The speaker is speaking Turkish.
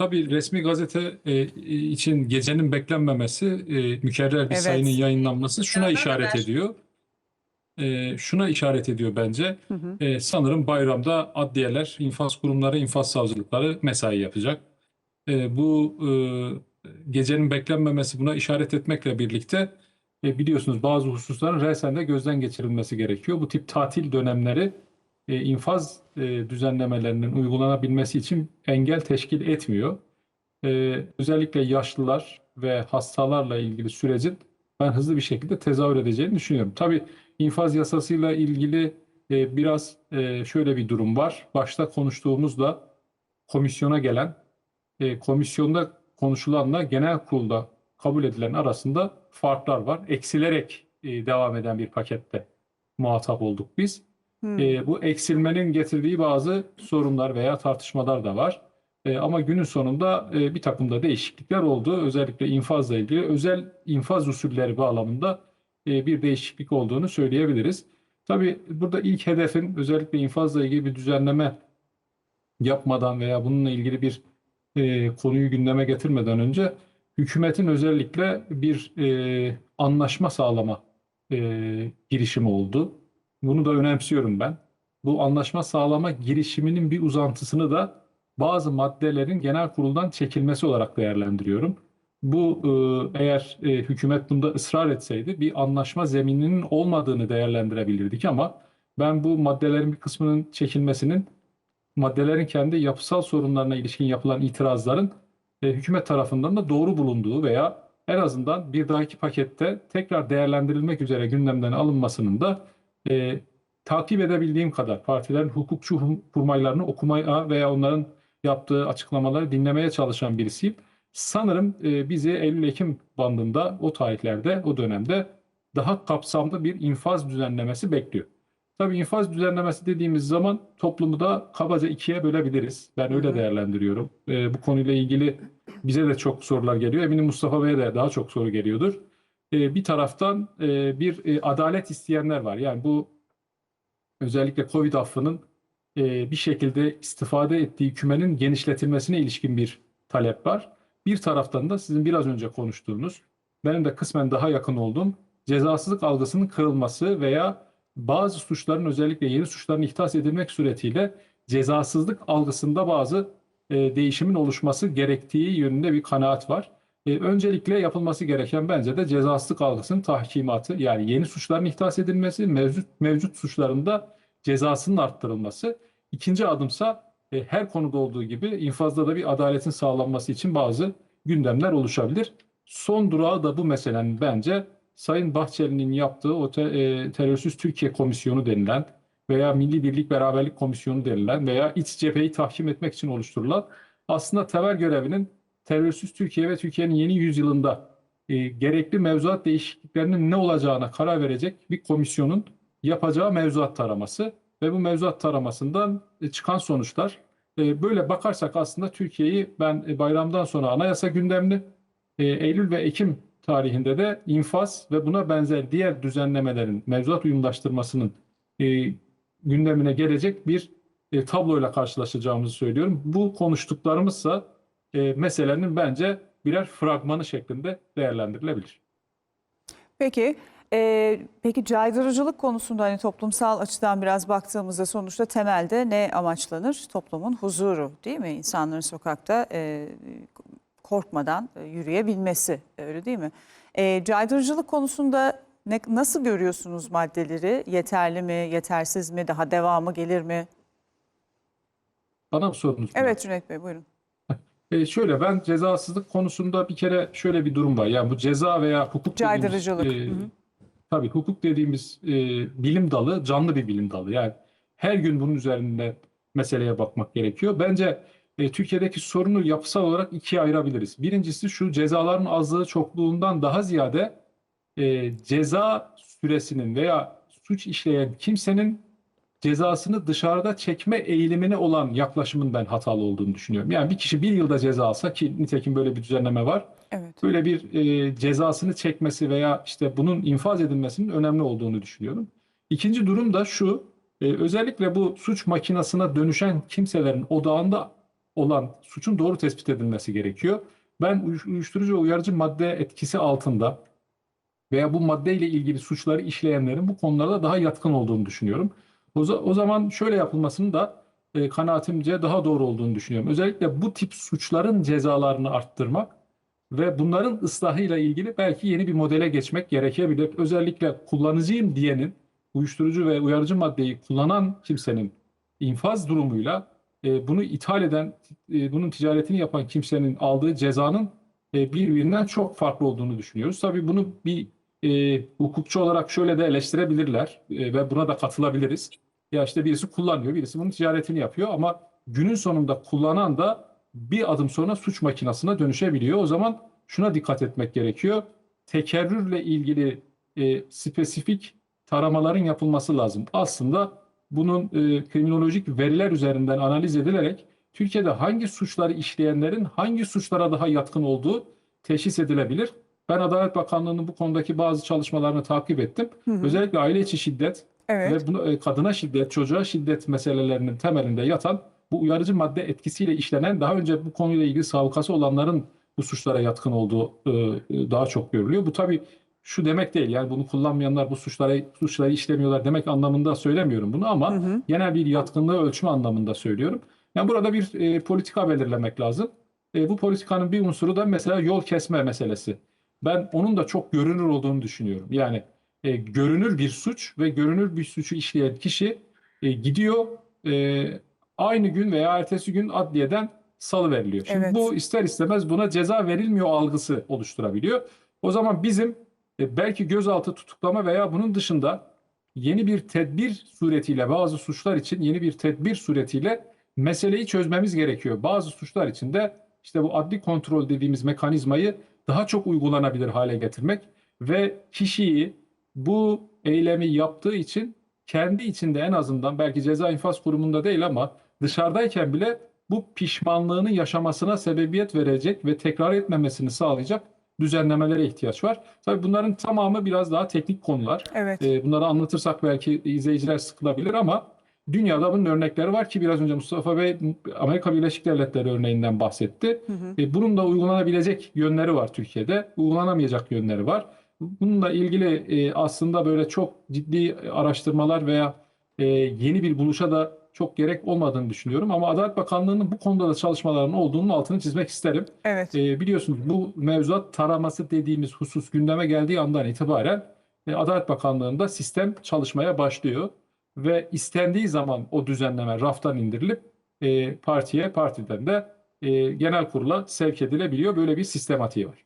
Tabii resmi gazete e, için gecenin beklenmemesi, e, mükerrer bir Evet. sayının yayınlanması şuna Böyle işaret der. ediyor. E, şuna işaret ediyor bence. Hı hı. E, sanırım bayramda adliyeler, infaz kurumları, infaz savcılıkları mesai yapacak. E, bu e, gecenin beklenmemesi buna işaret etmekle birlikte e, biliyorsunuz bazı hususların resen de gözden geçirilmesi gerekiyor. Bu tip tatil dönemleri e, infaz e, düzenlemelerinin uygulanabilmesi için engel teşkil etmiyor. E, özellikle yaşlılar ve hastalarla ilgili sürecin ben hızlı bir şekilde tezahür edeceğini düşünüyorum. Tabii infaz yasasıyla ilgili e, biraz e, şöyle bir durum var. Başta konuştuğumuzda komisyona gelen, e, komisyonda konuşulanla genel kurulda kabul edilen arasında farklar var. Eksilerek e, devam eden bir pakette muhatap olduk biz. E, bu eksilmenin getirdiği bazı sorunlar veya tartışmalar da var. E, ama günün sonunda e, bir takım da değişiklikler oldu. Özellikle infazla ilgili özel infaz usulleri bağlamında e, bir değişiklik olduğunu söyleyebiliriz. Tabii burada ilk hedefin özellikle infazla ilgili bir düzenleme yapmadan veya bununla ilgili bir e, konuyu gündeme getirmeden önce hükümetin özellikle bir e, anlaşma sağlama e, girişimi oldu. Bunu da önemsiyorum ben. Bu anlaşma sağlama girişiminin bir uzantısını da bazı maddelerin genel kuruldan çekilmesi olarak değerlendiriyorum. Bu e, eğer e, hükümet bunda ısrar etseydi bir anlaşma zemininin olmadığını değerlendirebilirdik ama ben bu maddelerin bir kısmının çekilmesinin maddelerin kendi yapısal sorunlarına ilişkin yapılan itirazların e, hükümet tarafından da doğru bulunduğu veya en azından bir dahaki pakette tekrar değerlendirilmek üzere gündemden alınmasının da e, takip edebildiğim kadar partilerin hukukçu kurmaylarını okumaya veya onların yaptığı açıklamaları dinlemeye çalışan birisiyim. Sanırım e, bizi Eylül-Ekim bandında o tarihlerde, o dönemde daha kapsamlı bir infaz düzenlemesi bekliyor. Tabii infaz düzenlemesi dediğimiz zaman toplumu da kabaca ikiye bölebiliriz. Ben öyle değerlendiriyorum. E, bu konuyla ilgili bize de çok sorular geliyor. Eminim Mustafa Bey'e de daha çok soru geliyordur. E, bir taraftan e, bir e, adalet isteyenler var. Yani bu özellikle Covid affının bir şekilde istifade ettiği kümenin genişletilmesine ilişkin bir talep var. Bir taraftan da sizin biraz önce konuştuğunuz, benim de kısmen daha yakın olduğum cezasızlık algısının kırılması veya bazı suçların özellikle yeni suçların ihtas edilmek suretiyle cezasızlık algısında bazı değişimin oluşması gerektiği yönünde bir kanaat var. E, öncelikle yapılması gereken bence de cezasızlık algısının tahkimatı yani yeni suçların ihtas edilmesi, mevcut mevcut suçlarında cezasının arttırılması. İkinci adımsa e, her konuda olduğu gibi infazda da bir adaletin sağlanması için bazı gündemler oluşabilir. Son durağı da bu meselenin bence Sayın Bahçeli'nin yaptığı o te, e, terörsüz Türkiye Komisyonu denilen veya Milli Birlik Beraberlik Komisyonu denilen veya iç cepheyi tahkim etmek için oluşturulan aslında temel görevinin terörsüz Türkiye ve Türkiye'nin yeni yüzyılında e, gerekli mevzuat değişikliklerinin ne olacağına karar verecek bir komisyonun yapacağı mevzuat taraması ve bu mevzuat taramasından e, çıkan sonuçlar. E, böyle bakarsak aslında Türkiye'yi ben e, bayramdan sonra anayasa gündemli, e, Eylül ve Ekim tarihinde de infaz ve buna benzer diğer düzenlemelerin mevzuat uyumlaştırmasının e, gündemine gelecek bir e, tabloyla karşılaşacağımızı söylüyorum. Bu konuştuklarımızsa e, meselenin bence birer fragmanı şeklinde değerlendirilebilir. Peki, e, peki caydırıcılık konusunda hani toplumsal açıdan biraz baktığımızda sonuçta temelde ne amaçlanır? Toplumun huzuru değil mi? İnsanların sokakta e, korkmadan e, yürüyebilmesi öyle değil mi? E, caydırıcılık konusunda ne, nasıl görüyorsunuz maddeleri? Yeterli mi, yetersiz mi, daha devamı gelir mi? Bana mı sorunuz? Evet Cüneyt Bey buyurun. E, şöyle ben cezasızlık konusunda bir kere şöyle bir durum var. Yani bu ceza veya hukuk dediğimiz, Caydırıcılık. e, Hı hı. tabii hukuk dediğimiz e, bilim dalı canlı bir bilim dalı. Yani her gün bunun üzerinde meseleye bakmak gerekiyor. Bence e, Türkiye'deki sorunu yapısal olarak ikiye ayırabiliriz. Birincisi şu cezaların azlığı çokluğundan daha ziyade e, ceza süresinin veya suç işleyen kimsenin cezasını dışarıda çekme eğilimine olan yaklaşımın ben hatalı olduğunu düşünüyorum. Yani bir kişi bir yılda ceza alsa ki nitekim böyle bir düzenleme var. Evet. Böyle bir e, cezasını çekmesi veya işte bunun infaz edilmesinin önemli olduğunu düşünüyorum. İkinci durum da şu, e, özellikle bu suç makinasına dönüşen kimselerin odağında olan suçun doğru tespit edilmesi gerekiyor. Ben uyuş- uyuşturucu ve uyarıcı madde etkisi altında veya bu maddeyle ilgili suçları işleyenlerin bu konularda daha yatkın olduğunu düşünüyorum. O, o zaman şöyle yapılmasının da e, kanaatimce daha doğru olduğunu düşünüyorum. Özellikle bu tip suçların cezalarını arttırmak ve bunların ıslahıyla ilgili belki yeni bir modele geçmek gerekebilir. Özellikle kullanıcıyım diyenin, uyuşturucu ve uyarıcı maddeyi kullanan kimsenin infaz durumuyla e, bunu ithal eden, e, bunun ticaretini yapan kimsenin aldığı cezanın e, birbirinden çok farklı olduğunu düşünüyoruz. Tabii bunu bir e, hukukçu olarak şöyle de eleştirebilirler e, ve buna da katılabiliriz. Ya işte birisi kullanıyor, birisi bunun ticaretini yapıyor ama günün sonunda kullanan da bir adım sonra suç makinasına dönüşebiliyor. O zaman şuna dikkat etmek gerekiyor. Tekerrürle ilgili e, spesifik taramaların yapılması lazım. Aslında bunun e, kriminolojik veriler üzerinden analiz edilerek Türkiye'de hangi suçları işleyenlerin hangi suçlara daha yatkın olduğu teşhis edilebilir. Ben Adalet Bakanlığı'nın bu konudaki bazı çalışmalarını takip ettim. Özellikle aile içi şiddet Evet. ve bunu, e, kadına şiddet, çocuğa şiddet meselelerinin temelinde yatan bu uyarıcı madde etkisiyle işlenen daha önce bu konuyla ilgili savukası olanların bu suçlara yatkın olduğu e, e, daha çok görülüyor. Bu tabii şu demek değil yani bunu kullanmayanlar bu suçlara suçları işlemiyorlar demek anlamında söylemiyorum bunu ama genel bir yatkınlığı ölçme anlamında söylüyorum. Yani burada bir e, politika belirlemek lazım. E, bu politikanın bir unsuru da mesela yol kesme meselesi. Ben onun da çok görünür olduğunu düşünüyorum. Yani e, görünür bir suç ve görünür bir suçu işleyen kişi e, gidiyor e, aynı gün veya ertesi gün adliyeden salıveriliyor. Şimdi Evet. bu ister istemez buna ceza verilmiyor algısı oluşturabiliyor. O zaman bizim e, belki gözaltı tutuklama veya bunun dışında yeni bir tedbir suretiyle bazı suçlar için yeni bir tedbir suretiyle meseleyi çözmemiz gerekiyor. Bazı suçlar için de işte bu adli kontrol dediğimiz mekanizmayı daha çok uygulanabilir hale getirmek ve kişiyi bu eylemi yaptığı için kendi içinde en azından belki ceza infaz kurumunda değil ama dışarıdayken bile bu pişmanlığını yaşamasına sebebiyet verecek ve tekrar etmemesini sağlayacak düzenlemelere ihtiyaç var. Tabii bunların tamamı biraz daha teknik konular. Evet. E, bunları anlatırsak belki izleyiciler sıkılabilir ama dünyada bunun örnekleri var ki biraz önce Mustafa Bey Amerika Birleşik Devletleri örneğinden bahsetti. E, bunun da uygulanabilecek yönleri var Türkiye'de, uygulanamayacak yönleri var. Bununla ilgili e, aslında böyle çok ciddi araştırmalar veya e, yeni bir buluşa da çok gerek olmadığını düşünüyorum. Ama Adalet Bakanlığı'nın bu konuda da çalışmalarının olduğunun altını çizmek isterim. Evet. E, biliyorsunuz bu mevzuat taraması dediğimiz husus gündeme geldiği andan itibaren e, Adalet Bakanlığı'nda sistem çalışmaya başlıyor ve istendiği zaman o düzenleme raftan indirilip e, partiye, partiden de e, genel kurula sevk edilebiliyor. Böyle bir sistematiği var.